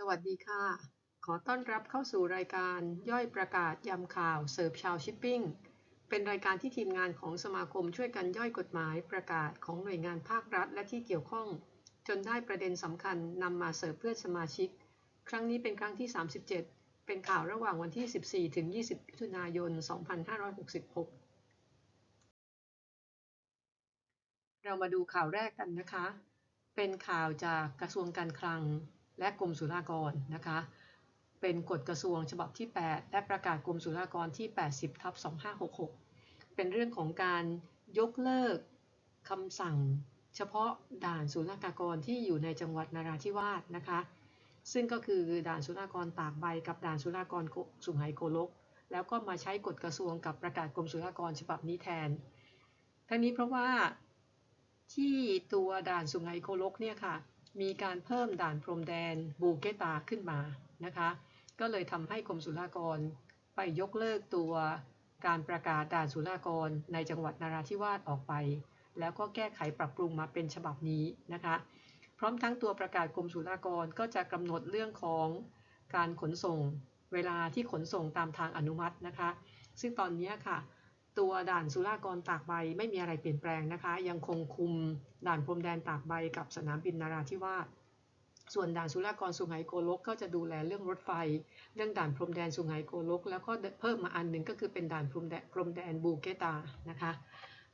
สวัสดีค่ะ ขอต้อนรับเข้าสู่รายการย่อยประกาศยำข่าวเสิร์ฟชาวชิปปิ้ง เป็นรายการที่ทีมงานของสมาคมช่วยกันย่อยกฎหมายประกาศของหน่วยงานภาครัฐและที่เกี่ยวข้อง จนได้ประเด็นสำคัญนำมาเสิร์ฟเพื่อนสมาชิก ครั้งนี้เป็นครั้งที่ 37 เป็นข่าวระหว่างวันที่ 14 ถึง 20มิถุนายน 2566 เรามาดูข่าวแรกกันนะคะ เป็นข่าวจากกระทรวงการคลัง และกรมศุลกากรนะคะ เป็นกฎกระทรวงฉบับที่ 8 และประกาศกรมศุลกากรที่ 80ทับ2566 เป็นเรื่องของการยกเลิกคำสั่งเฉพาะด่านศุลกากรที่อยู่ในจังหวัดนราธิวาสนะคะ ซึ่งก็คือด่านศุลกากรตากใบกับด่านศุลกากรสุไหงโกลก แล้วก็มาใช้กฎกระทรวงกับประกาศกรมศุลกากรฉบับนี้แทน ทั้งนี้เพราะว่าที่ตัวด่านสุไหงโกลกเนี่ยค่ะ มีการเพิ่มด่านพรมแดนบูเกตาขึ้นมานะคะ ก็เลยทำให้กรมศุลกากรไปยกเลิกตัวการประกาศด่านศุลกากรในจังหวัดนราธิวาสออกไป แล้วก็แก้ไขปรับปรุงมาเป็นฉบับนี้นะคะ พร้อมทั้งตัวประกาศกรมศุลกากรก็จะกำหนดเรื่องของการขนส่งเวลาที่ขนส่งตามทางอนุมัตินะคะ ซึ่งตอนนี้ค่ะ ตัวด่านศุลากรตากใบไม่มีอะไรเปลี่ยนแปลงนะคะ ยังคงคุมด่านพรมแดนตากใบกับสนามบินนาราธิวาสส่วนด่านศุลากรสุไหงโกลกก็จะดูแลเรื่องรถไฟ เรื่องด่านพรมแดนสุไหงโกลก แล้วก็เพิ่มมาอันหนึ่งก็คือเป็นด่านพรมแดนพรมแดนบูเกตานะคะ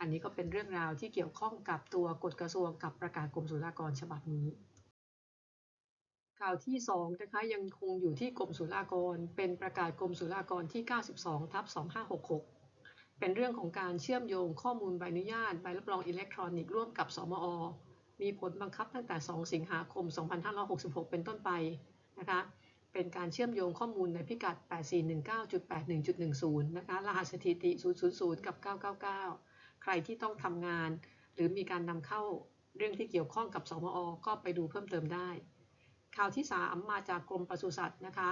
อันนี้ก็เป็นเรื่องราวที่เกี่ยวข้องกับตัวกฎกระทรวงกับประกาศกรมศุลากรฉบับนี้ข่าวที่2นะคะยังคงอยู่ที่กรมศุลากร เป็นประกาศกรมศุลากรที่ 92ทับ2566 เป็นเรื่องของการเชื่อมโยงข้อมูลใบอนุญาตใบรับรองอิเล็กทรอนิกส์ร่วมกับ สมอ มีผลบังคับตั้งแต่ 2 สิงหาคม 2566 เป็นต้นไปนะคะ เป็นการเชื่อมโยงข้อมูลในพิกัด 8419.81.10 นะคะ รหัสสถิติ 000 กับ 999 ใครที่ต้องทำงาน หรือมีการนำเข้าเรื่องที่เกี่ยวข้องกับ สมอ ก็ไปดูเพิ่มเติมได้ ข่าวที่ 3 มาจากกรมปศุสัตว์นะคะ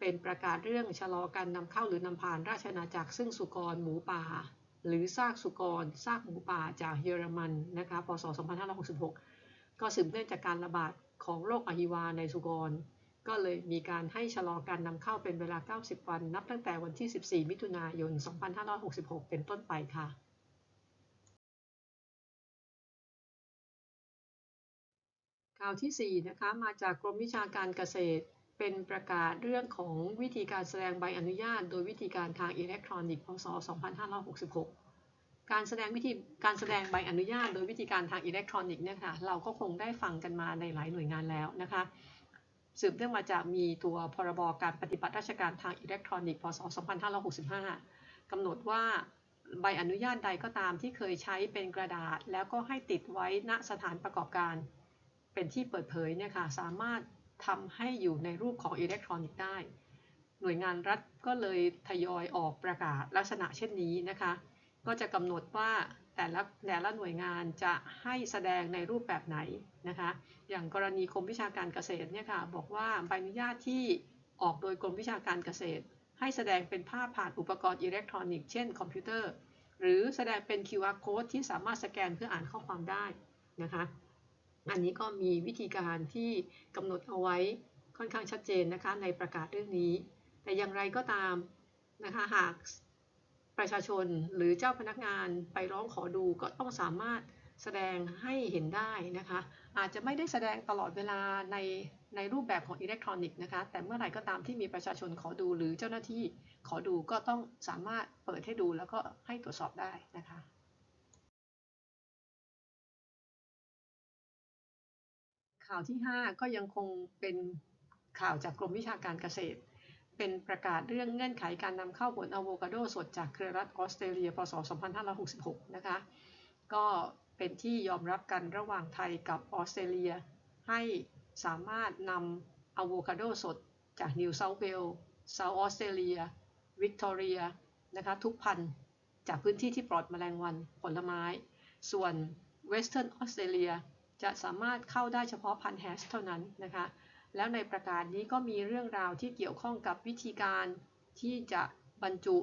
เป็นประกาศเรื่องชะลอการนำเข้าหรือนำผ่านราชอาณาจักรซึ่งสุกรหมูป่า หรือซากสุกรซากหมูป่าจากเยอรมันนะคะพศ 2566 ก็สืบเนื่องจากการระบาดของโรคอหิวาในสุกร ก็เลยมีการให้ชะลอการนำเข้าเป็นเวลา 90 วัน นับตั้งแต่วันที่ 14 มิถุนายน 2566 เป็นต้นไปค่ะข่าวที่ 4 นะคะ มาจากกรมวิชาการเกษตร เป็นประกาศเรื่องของวิธีการแสดงใบอนุญาต โดยวิธีการทางอิเล็กทรอนิกส์ พศ 2566 การแสดงวิธีการแสดงใบอนุญาต โดยวิธีการทางอิเล็กทรอนิกส์เนี่ยค่ะเราก็คงได้ฟังกันมาในหลายหน่วยงานแล้วนะคะสืบเนื่องมาจากมีตัวพรบการปฏิบัติราชการทางอิเล็กทรอนิกส์ พศ 2565 กำหนดว่าใบอนุญาตใดก็ตามที่เคยใช้เป็นกระดาษ แล้วก็ให้ติดไว้ณสถานประกอบการ เป็นที่เปิดเผยเนี่ยค่ะสามารถ ทำให้อยู่ในรูปของอิเล็กทรอนิกส์ได้ หน่วยงานรัฐก็เลยทยอยออกประกาศลักษณะเช่นนี้นะคะ ก็จะกำหนดว่าแต่ละแต่ละหน่วยงานจะให้แสดงในรูปแบบไหนนะคะ อย่างกรณีกรมวิชาการเกษตรเนี่ยค่ะบอกว่าใบอนุญาตที่ออกโดยกรมวิชาการเกษตร ให้แสดงเป็นภาพผ่านอุปกรณ์อิเล็กทรอนิกส์เช่นคอมพิวเตอร์ หรือแสดงเป็น QR code ที่สามารถสแกนเพื่ออ่านข้อความได้นะคะ อันนี้ก็มีวิธีการที่กำหนดเอาไว้ค่อนข้างชัดเจนนะคะในประกาศเรื่องนี้ แต่อย่างไรก็ตามนะคะหากประชาชนหรือเจ้าพนักงานไปร้องขอดูก็ต้องสามารถแสดงให้เห็นได้นะคะ อาจจะไม่ได้แสดงตลอดเวลาในในรูปแบบของอิเล็กทรอนิกส์นะคะ แต่เมื่อไหร่ก็ตามที่มีประชาชนขอดูหรือเจ้าหน้าที่ขอดูก็ต้องสามารถเปิดให้ดูแล้วก็ให้ตรวจสอบได้นะคะ ข่าวที่ 5 ก็ยังคงเป็นข่าวจากกรมวิชาการเกษตร เป็นประกาศเรื่องเงื่อนไขการนำเข้าผลอะโวคาโดสดจากเครือรัฐออสเตรเลีย พศ 2566 นะคะ ก็เป็นที่ยอมรับกันระหว่างไทยกับออสเตรเลีย ให้สามารถนำอะโวคาโดสดจากนิวเซาท์เวลส์เซาท์ออสเตรเลีย วิกตอเรีย นะคะ ทุกพันธุ์จากพื้นที่ที่ปลอดแมลงวันผลไม้ ส่วนเวสเทิร์นออสเตรเลีย จะสามารถเข้าได้เฉพาะพันแฮชเท่านั้นนะคะ แล้วในประกาศนี้ก็มีเรื่องราวที่เกี่ยวข้องกับวิธีการที่จะบรรจุ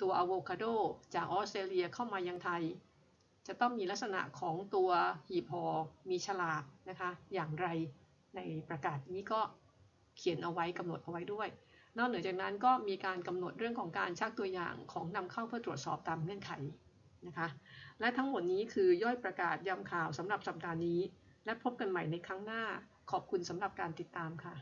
ตัวอะโวคาโดจากออสเตรเลียเข้ามายังไทย จะต้องมีลักษณะของตัวหีบห่อมีฉลากนะคะ อย่างไรในประกาศนี้ก็เขียนเอาไว้กำหนดเอาไว้ด้วย นอกเหนือจากนั้นก็มีการกำหนดเรื่องของการชักตัวอย่างของนำเข้าเพื่อตรวจสอบตามเงื่อนไข นะคะ และทั้งหมดนี้คือย่อยประกาศย้ำข่าวสำหรับสัปดาห์นี้ และพบกันใหม่ในครั้งหน้า ขอบคุณสำหรับการติดตามค่ะ